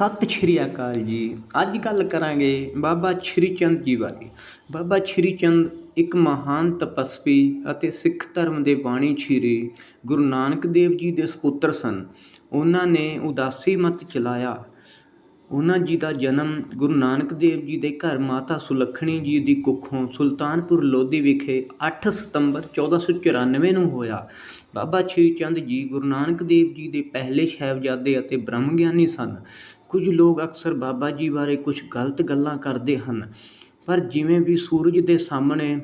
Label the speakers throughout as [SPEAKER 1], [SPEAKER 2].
[SPEAKER 1] ਸਤਿ ਸ਼੍ਰੀ ਅਕਾਲ ਜੀ। ਅੱਜ ਗੱਲ ਕਰਾਂਗੇ ਬਾਬਾ ਸ਼੍ਰੀ ਚੰਦ ਜੀ ਬਾਰੇ। ਬਾਬਾ ਸ਼੍ਰੀ ਚੰਦ ਇੱਕ ਮਹਾਨ ਤਪਸਵੀ ਅਤੇ ਸਿੱਖ ਧਰਮ ਦੇ ਬਾਣੀ ਸ਼੍ਰੀ ਗੁਰੂ ਨਾਨਕ ਦੇਵ ਜੀ ਦੇ ਸਪੁੱਤਰ ਸਨ। ਉਹਨਾਂ ਨੇ ਉਦਾਸੀ ਮਤ ਚਲਾਇਆ। ਉਹਨਾਂ ਜੀ ਦਾ ਜਨਮ ਗੁਰੂ ਨਾਨਕ ਦੇਵ ਜੀ ਦੇ ਘਰ ਮਾਤਾ ਸੁਲੱਖਣੀ ਜੀ ਦੀ ਕੁੱਖੋਂ ਸੁਲਤਾਨਪੁਰ ਲੋਧੀ ਵਿਖੇ 8 ਸਤੰਬਰ 1494 ਨੂੰ ਹੋਇਆ। ਬਾਬਾ ਸ਼੍ਰੀ ਚੰਦ ਜੀ ਗੁਰੂ ਨਾਨਕ ਦੇਵ ਜੀ ਦੇ ਪਹਿਲੇ ਸਾਹਿਬਜ਼ਾਦੇ ਅਤੇ ਬ੍ਰਹਮ ਗਿਆਨੀ ਸਨ। ਕੁਝ ਲੋਕ ਅਕਸਰ ਬਾਬਾ ਜੀ ਬਾਰੇ ਕੁਝ ਗਲਤ ਗੱਲਾਂ ਕਰਦੇ ਹਨ, ਪਰ ਜਿਵੇਂ ਵੀ ਸੂਰਜ ਦੇ ਸਾਹਮਣੇ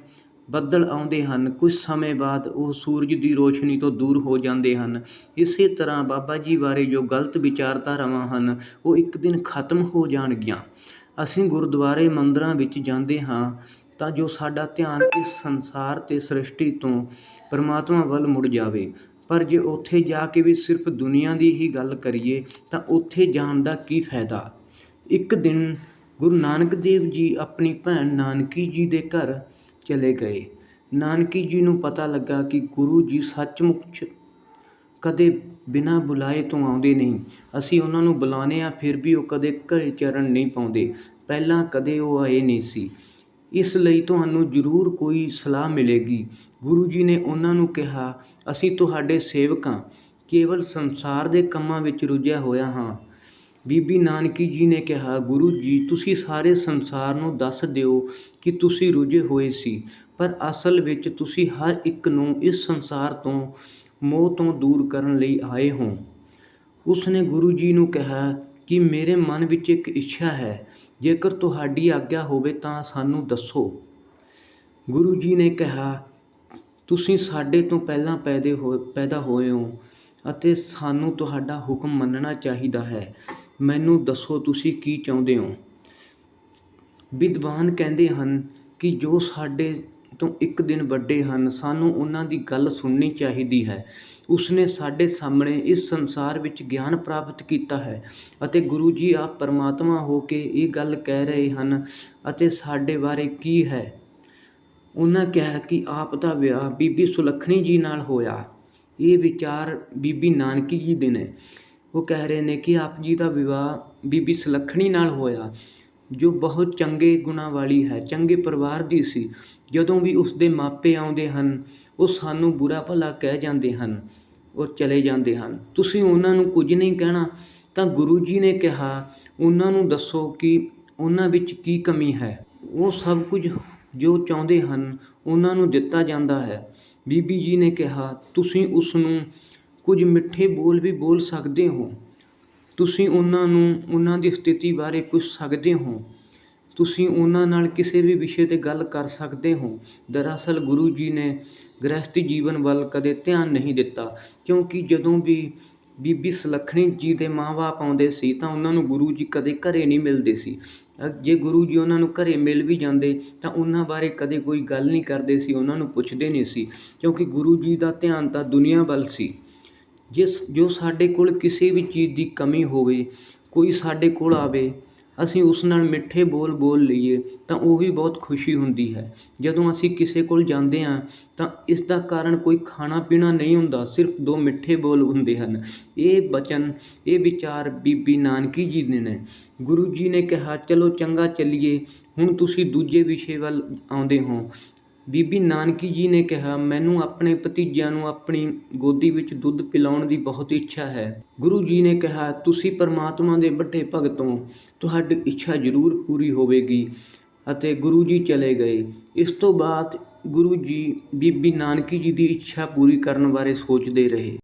[SPEAKER 1] ਬੱਦਲ ਆਉਂਦੇ ਹਨ, ਕੁਝ ਸਮੇਂ ਬਾਅਦ ਉਹ ਸੂਰਜ ਦੀ ਰੋਸ਼ਨੀ ਤੋਂ ਦੂਰ ਹੋ ਜਾਂਦੇ ਹਨ। ਇਸੇ ਤਰ੍ਹਾਂ ਬਾਬਾ ਜੀ ਬਾਰੇ ਜੋ ਗਲਤ ਵਿਚਾਰਧਾਰਾਵਾਂ ਹਨ, ਉਹ ਇੱਕ ਦਿਨ ਖਤਮ ਹੋ ਜਾਣਗੀਆਂ। ਅਸੀਂ ਗੁਰਦੁਆਰੇ ਮੰਦਰਾਂ ਵਿੱਚ ਜਾਂਦੇ ਹਾਂ, ਤਾਂ ਜੋ ਸਾਡਾ ਧਿਆਨ ਇਸ ਸੰਸਾਰ ਅਤੇ ਸ੍ਰਿਸ਼ਟੀ ਤੋਂ ਪਰਮਾਤਮਾ ਵੱਲ ਮੁੜ ਜਾਵੇ। ਪਰ ਜੇ ਉੱਥੇ ਜਾ ਕੇ ਵੀ ਸਿਰਫ ਦੁਨੀਆ ਦੀ ਹੀ ਗੱਲ ਕਰੀਏ, ਤਾਂ ਉੱਥੇ ਜਾਣ ਦਾ ਕੀ ਫਾਇਦਾ? ਇੱਕ ਦਿਨ ਗੁਰੂ ਨਾਨਕ ਦੇਵ ਜੀ ਆਪਣੀ ਭੈਣ ਨਾਨਕੀ ਜੀ ਦੇ ਘਰ ਚਲੇ ਗਏ। ਨਾਨਕੀ ਜੀ ਨੂੰ ਪਤਾ ਲੱਗਾ ਕਿ ਗੁਰੂ ਜੀ ਸੱਚਮੁੱਚ ਕਦੇ ਬਿਨਾਂ ਬੁਲਾਏ ਤੋਂ ਆਉਂਦੇ ਨਹੀਂ। ਅਸੀਂ ਉਹਨਾਂ ਨੂੰ ਬੁਲਾਉਂਦੇ ਹਾਂ, ਫਿਰ ਵੀ ਉਹ ਕਦੇ ਘਰੇ ਚਰਨ ਨਹੀਂ ਪਾਉਂਦੇ। ਪਹਿਲਾਂ ਕਦੇ ਉਹ ਆਏ ਨਹੀਂ ਸੀ। ਇਸ ਲਈ ਤੁਹਾਨੂੰ ਜ਼ਰੂਰ ਕੋਈ ਸਲਾਹ ਮਿਲੇਗੀ। ਗੁਰੂ ਜੀ ਨੇ ਉਹਨਾਂ ਨੂੰ ਕਿਹਾ, ਅਸੀਂ ਤੁਹਾਡੇ ਸੇਵਕ ਹਾਂ ਕੇਵਲ ਸੰਸਾਰ ਦੇ ਕੰਮਾਂ ਵਿੱਚ ਰੁੱਝਿਆ ਹੋਇਆ ਹਾਂ। ਬੀਬੀ ਨਾਨਕੀ ਜੀ ਨੇ ਕਿਹਾ, ਗੁਰੂ ਜੀ, ਤੁਸੀਂ ਸਾਰੇ ਸੰਸਾਰ ਨੂੰ ਦੱਸ ਦਿਓ ਕਿ ਤੁਸੀਂ ਰੁੱਝੇ ਹੋਏ ਸੀ, ਪਰ ਅਸਲ ਵਿੱਚ ਤੁਸੀਂ ਹਰ ਇੱਕ ਨੂੰ ਇਸ ਸੰਸਾਰ ਤੋਂ, ਮੋਹ ਤੋਂ ਦੂਰ ਕਰਨ ਲਈ ਆਏ ਹੋ। ਉਸ ਨੇ ਗੁਰੂ ਜੀ ਨੂੰ ਕਿਹਾ ਕਿ ਮੇਰੇ ਮਨ ਵਿੱਚ ਇੱਕ ਇੱਛਾ ਹੈ, ਜੇਕਰ ਤੁਹਾਡੀ ਆਗਿਆ ਹੋਵੇ ਤਾਂ ਸਾਨੂੰ ਦੱਸੋ। ਗੁਰੂ ਜੀ ਨੇ ਕਿਹਾ, ਤੁਸੀਂ ਸਾਡੇ ਤੋਂ ਪਹਿਲਾਂ ਪੈਦੇ ਹੋ, ਪੈਦਾ ਹੋਏ ਹੋ ਅਤੇ ਸਾਨੂੰ ਤੁਹਾਡਾ ਹੁਕਮ ਮੰਨਣਾ ਚਾਹੀਦਾ ਹੈ। ਮੈਨੂੰ ਦੱਸੋ ਤੁਸੀਂ ਕੀ ਚਾਹੁੰਦੇ ਹੋ? ਵਿਦਵਾਨ ਕਹਿੰਦੇ ਹਨ ਕਿ ਜੋ ਸਾਡੇ ਤੋਂ ਇੱਕ ਦਿਨ ਵੱਡੇ ਹਨ। ਸਾਨੂੰ ਉਹਨਾਂ ਦੀ ਗੱਲ ਸੁਣਨੀ ਚਾਹੀਦੀ ਹੈ। ਉਸਨੇ ਸਾਡੇ ਸਾਹਮਣੇ ਇਸ ਸੰਸਾਰ ਵਿੱਚ ਗਿਆਨ ਪ੍ਰਾਪਤ ਕੀਤਾ ਹੈ ਅਤੇ ਗੁਰੂ ਜੀ ਆਪ ਪਰਮਾਤਮਾ ਹੋ ਕੇ ਇਹ ਗੱਲ ਕਹਿ ਰਹੇ ਹਨ, ਅਤੇ ਸਾਡੇ ਬਾਰੇ ਕੀ ਹੈ? ਉਹਨਾਂ ਕਿਹਾ ਕਿ, ਆਪ ਦਾ ਵਿਆਹ ਬੀਬੀ ਸੁਲੱਖਣੀ ਜੀ ਨਾਲ ਹੋਇਆ। ਇਹ ਵਿਚਾਰ ਬੀਬੀ ਨਾਨਕੀ ਜੀ ਦੇ ਨੇ। ਉਹ ਕਹਿ ਰਹੇ ਨੇ ਕਿ, ਆਪ ਜੀ ਦਾ ਵਿਆਹ ਬੀਬੀ ਸੁਲੱਖਣੀ ਨਾਲ ਹੋਇਆ। ਜੋ ਬਹੁਤ ਚੰਗੇ ਗੁਣਾਂ ਵਾਲੀ ਹੈ, ਚੰਗੇ ਪਰਿਵਾਰ ਦੀ ਸੀ, ਜਦੋਂ ਵੀ ਉਸਦੇ ਮਾਪੇ ਆਉਂਦੇ ਹਨ, ਉਹ ਸਾਨੂੰ ਬੁਰਾ ਭਲਾ ਕਹਿ ਜਾਂਦੇ ਹਨ, ਉਹ ਚਲੇ ਜਾਂਦੇ ਹਨ। ਤੁਸੀਂ ਉਹਨਾਂ ਨੂੰ ਕੁਝ ਨਹੀਂ ਕਹਿਣਾ, ਤਾਂ ਗੁਰੂ ਜੀ ਨੇ ਕਿਹਾ, ਉਹਨਾਂ ਨੂੰ ਦੱਸੋ ਕਿ ਉਹਨਾਂ ਵਿੱਚ ਕੀ ਕਮੀ ਹੈ। ਉਹ ਸਭ ਕੁਝ ਜੋ ਚਾਹੁੰਦੇ ਹਨ, ਉਹਨਾਂ ਨੂੰ ਦਿੱਤਾ ਜਾਂਦਾ ਹੈ। ਬੀਬੀ ਜੀ ਨੇ ਕਿਹਾ, ਤੁਸੀਂ ਉਸ ਨੂੰ ਕੁਝ ਮਿੱਠੇ ਬੋਲ ਵੀ ਬੋਲ ਸਕਦੇ ਹੋ। ਤੁਸੀਂ ਉਹਨਾਂ ਨੂੰ, ਉਹਨਾਂ ਦੀ ਸਥਿਤੀ ਬਾਰੇ ਪੁੱਛ ਸਕਦੇ ਹੋ। ਤੁਸੀਂ ਉਹਨਾਂ ਨਾਲ ਕਿਸੇ ਵੀ ਵਿਸ਼ੇ 'ਤੇ ਗੱਲ ਕਰ ਸਕਦੇ ਹੋ। ਦਰਅਸਲ ਗੁਰੂ ਜੀ ਨੇ ਗ੍ਰਹਸਥੀ ਜੀਵਨ ਵੱਲ ਕਦੇ ਧਿਆਨ ਨਹੀਂ ਦਿੱਤਾ, ਕਿਉਂਕਿ ਜਦੋਂ ਵੀ ਬੀਬੀ ਸੁਲੱਖਣੀ ਜੀ ਦੇ ਮਾਂ-ਬਾਪ ਆਉਂਦੇ ਸੀ ਤਾਂ ਉਹਨਾਂ ਨੂੰ ਗੁਰੂ ਜੀ ਕਦੇ ਘਰ ਨਹੀਂ ਮਿਲਦੇ ਸੀ। ਜੇ ਗੁਰੂ ਜੀ ਉਹਨਾਂ ਨੂੰ ਘਰ ਮਿਲ ਵੀ ਜਾਂਦੇ ਤਾਂ ਉਹਨਾਂ ਬਾਰੇ ਕਦੇ ਕੋਈ ਗੱਲ ਨਹੀਂ ਕਰਦੇ ਸੀ, ਉਹਨਾਂ ਨੂੰ ਪੁੱਛਦੇ ਨਹੀਂ ਸੀ, ਕਿਉਂਕਿ ਗੁਰੂ ਜੀ ਦਾ ਧਿਆਨ ਤਾਂ ਦੁਨੀਆ ਵੱਲ ਸੀ। ਜਿਸ, ਜੋ ਸਾਡੇ ਕੋਲ ਕਿਸੇ ਵੀ ਚੀਜ਼ ਦੀ ਕਮੀ ਹੋਵੇ, ਕੋਈ ਸਾਡੇ ਕੋਲ ਆਵੇ, ਅਸੀਂ ਉਸ ਨਾਲ ਮਿੱਠੇ ਬੋਲ ਬੋਲ ਲਈਏ, ਤਾਂ ਉਹ ਵੀ ਬਹੁਤ ਖੁਸ਼ੀ ਹੁੰਦੀ ਹੈ। ਜਦੋਂ ਅਸੀਂ ਕਿਸੇ ਕੋਲ ਜਾਂਦੇ ਹਾਂ, ਤਾਂ ਇਸ ਦਾ ਕਾਰਨ ਕੋਈ ਖਾਣਾ ਪੀਣਾ ਨਹੀਂ ਹੁੰਦਾ, ਸਿਰਫ ਦੋ ਮਿੱਠੇ ਬੋਲ ਹੁੰਦੇ ਹਨ। ਇਹ ਬਚਨ, ਇਹ ਵਿਚਾਰ ਬੀਬੀ ਨਾਨਕੀ ਜੀ ਦੇ ਨੇ। ਗੁਰੂ ਜੀ ਨੇ ਕਿਹਾ, ਚਲੋ ਚੰਗਾ ਚੱਲੀਏ, ਹੁਣ ਤੁਸੀਂ ਦੂਜੇ ਵਿਸ਼ੇ ਵੱਲ ਆਉਂਦੇ ਹੋ। ਬੀਬੀ ਨਾਨਕੀ ਜੀ ਨੇ ਕਿਹਾ, ਮੈਨੂੰ ਆਪਣੇ ਭਤੀਜਿਆਂ ਨੂੰ ਆਪਣੀ ਗੋਦੀ ਵਿੱਚ ਦੁੱਧ ਪਿਲਾਉਣ ਦੀ ਬਹੁਤ ਇੱਛਾ ਹੈ। ਗੁਰੂ ਜੀ ਨੇ ਕਿਹਾ, ਤੁਸੀਂ ਪਰਮਾਤਮਾ ਦੇ ਵੱਡੇ ਭਗਤ ਹੋ। ਤੁਹਾਡੀ ਇੱਛਾ ਜ਼ਰੂਰ ਪੂਰੀ ਹੋਵੇਗੀ। ਅਤੇ ਗੁਰੂ ਜੀ ਚਲੇ ਗਏ। ਇਸ ਤੋਂ ਬਾਅਦ ਗੁਰੂ ਜੀ ਬੀਬੀ ਨਾਨਕੀ ਜੀ ਦੀ ਇੱਛਾ ਪੂਰੀ ਕਰਨ ਬਾਰੇ ਸੋਚਦੇ ਰਹੇ।